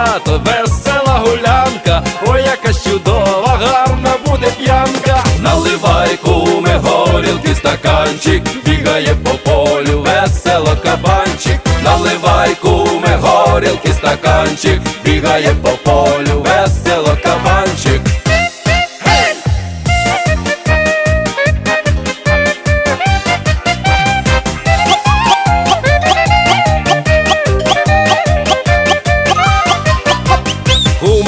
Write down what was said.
свято, весела гулянка, ой, яка чудова, гарна буде п'янка. Наливай куме горілки, стаканчик, бігає по полю, весело кабанчик. Наливай куме горілки, стаканчик, бігає по полю,